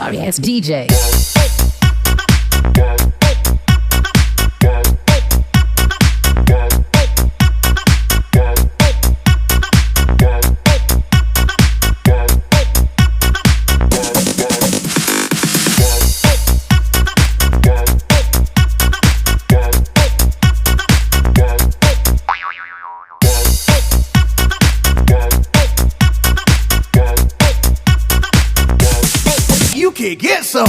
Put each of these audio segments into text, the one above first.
Sorry ass DJ. get some.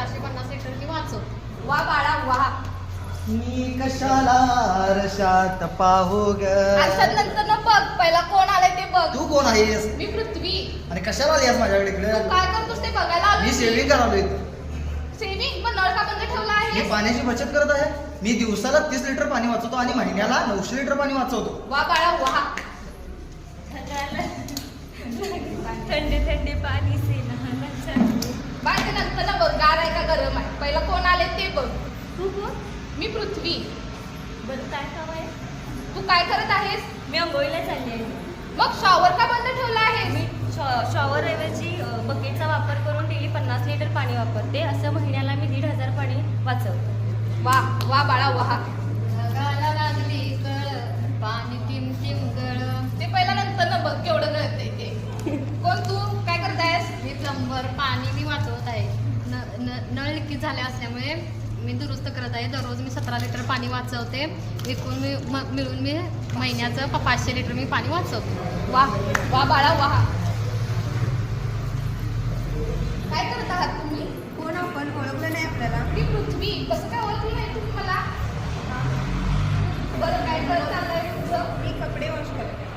चारशे पन्नास litre मी वाचवते वा बाळा वा. मी कशाला रशात पाहू ग? आरशात नंतर ना बघ पहिला कोण आलाय ते बघ. तू कोण आहेस? मी पृथ्वी. आणि कशाला आलीस माझ्याकडे तू इकडे काय करतोस ते बघायला आलोय मी सेविंग करालोय सेविंग? मग नळ का बंद ठेवला मी आहे पाण्याची बचत करत आहे. मी दिवसाला तीस लिटर पाणी वाचवतो आणि महिन्याला नऊशे लिटर पाणी वाचवतो. वा बाळा वा. थंडी थंडी पाणी से बाळ ते नंतर ना बघ गार आहे का गरम आहे पहिला कोण आले ते बघ तू कोण मी पृथ्वी. बरं काय काम आहे? तू काय करत आहेस? मी आंघोळीला चालली आहे. मग शॉवर का बंद ठेवला आहेस? मी शॉ शॉवर ऐवजी बकेटचा वापर करून डेली पन्नास लिटर पाणी वापरते. असं महिन्याला मी दीड हजार पाणी वाचवते. वा वा बाळा वा. लागली कळ पाणी टिम टिम गळ. ते पहिला नंतर ना बघ केवढं ते. कोण तू? काय करत आहेस मी प्लंबर. पाणी मी वाचवत आहे. न न नळ लिकेज झाले असल्यामुळे मी दुरुस्त करत आहे. दररोज मी सतरा लिटर पाणी वाचवते. एकूण मी म- मिळून मी महिन्याचं प- पाचशे लिटर मी पाणी वाचवते. वा वा बाळा वा. काय करत आहात तुम्ही? कोण आपण? ओळखलं नाही आपल्याला. मी पृथ्वी. कसं काय ओळखलं नाही तुम्ही मला? बरं काय करत आलंय मी कपडे वॉश करते.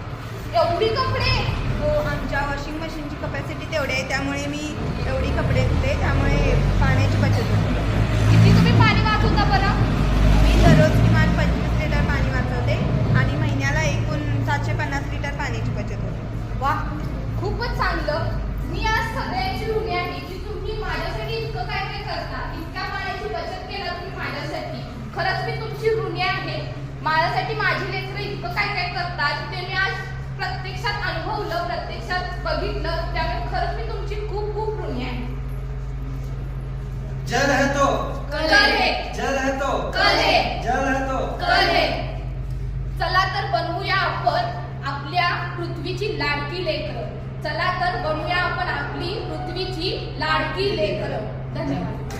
एवढी कपडे हो आमच्या वॉशिंग मशीनची कपॅसिटी तेवढी आहे त्यामुळे मी एवढी कपडे धुते त्यामुळे पाण्याची बचत होते किती तुम्ही पाणी वाचवता बरं मी दररोज किमान पंचवीस लिटर पाणी वाचवते आणि महिन्याला एकूण सातशे पन्नास लिटर पाण्याची बचत होते वा खूपच चांगलं मी आज सगळ्यांची ऋणी आहे की तुम्ही माझ्यासाठी इतकं काय काय करता इतक्या पाण्याची बचत केला तुम्ही माझ्यासाठी खरंच मी तुमची ऋणी आहे माझ्यासाठी माझी लेकरं इतकं काय काय करतात ते मी आज प्रत्यक्षात अनुभवलं प्रत्यक्षात बघितलं. त्यामुळे खरंच मी तुमची खूप खूप ऋणी आहे. जल है तो. कल है. जल है तो. कल है. जल है तो. कल आहे चला तर बनवूया आपण आपल्या पृथ्वीची लाडकी लेकरं. चला तर बनवूया आपण आपली पृथ्वीची लाडकी लेकरं. धन्यवाद.